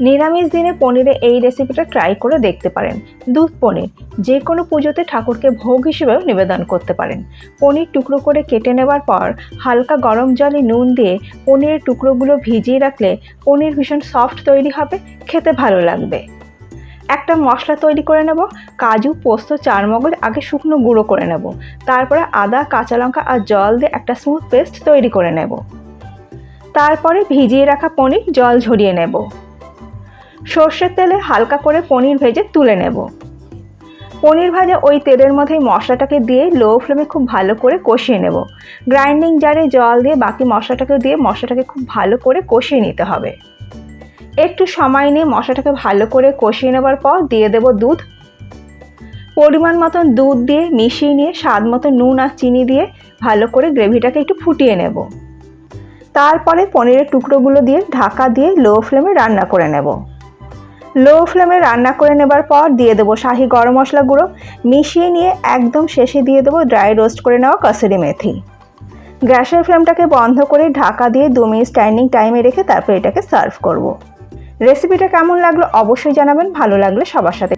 নিরামিষ দিনে পনিরে এই রেসিপিটা ট্রাই করে দেখতে পারেন। দুধ পনির, যে কোনো পুজোতে ঠাকুরকে ভোগ হিসেবেও নিবেদন করতে পারেন। পনির টুকরো করে কেটে নেবার পর হালকা গরম জলে নুন দিয়ে পনিরের টুকরোগুলো ভিজিয়ে রাখলে পনির ভীষণ সফট তৈরি হবে, খেতে ভালো লাগবে। একটা মশলা তৈরি করে নেব, কাজু, পোস্ত, চারমগজ, আগে শুকনো গুঁড়ো করে নেব। তারপরে আদা, কাঁচা লঙ্কা আর জল দিয়ে একটা স্মুথ পেস্ট তৈরি করে নেব। তারপরে ভিজিয়ে রাখা পনির জল ঝরিয়ে নেব। সর্ষের তেলে হালকা করে পনির ভেজে তুলে নেব। পনির ভাজা ওই তেলের মধ্যেই মশলাটাকে দিয়ে লো ফ্লেমে খুব ভালো করে কষিয়ে নেব। গ্রাইন্ডিং জারে জল দিয়ে বাকি মশলাটাকে দিয়ে মশলাটাকে খুব ভালো করে কষিয়ে নিতে হবে। একটু সময় নিয়ে মশলাটাকে ভালো করে কষিয়ে নেবার পর দিয়ে দেব দুধ। পরিমাণ মতন দুধ দিয়ে মিশিয়ে নিয়ে স্বাদ মতো নুন আর চিনি দিয়ে ভালো করে গ্রেভিটাকে একটু ফুটিয়ে নেব। তারপরে পনিরের টুকরোগুলো দিয়ে ঢাকা দিয়ে লো ফ্লেমে রান্না করে নেব। লো ফ্লেমে রান্না করে নেবার পর দিয়ে দেবো শাহি গরম মশলা গুঁড়ো। মিশিয়ে নিয়ে একদম শেষে দিয়ে দেবো ড্রাই রোস্ট করে নেওয়া কসুরি মেথি। গ্যাসের ফ্লেমটাকে বন্ধ করে ঢাকা দিয়ে দু মিনিট স্ট্যান্ডিং টাইমে রেখে তারপর এটাকে সার্ভ করব। রেসিপিটা কেমন লাগল অবশ্যই জানাবেন, ভালো লাগলে সবার সাথে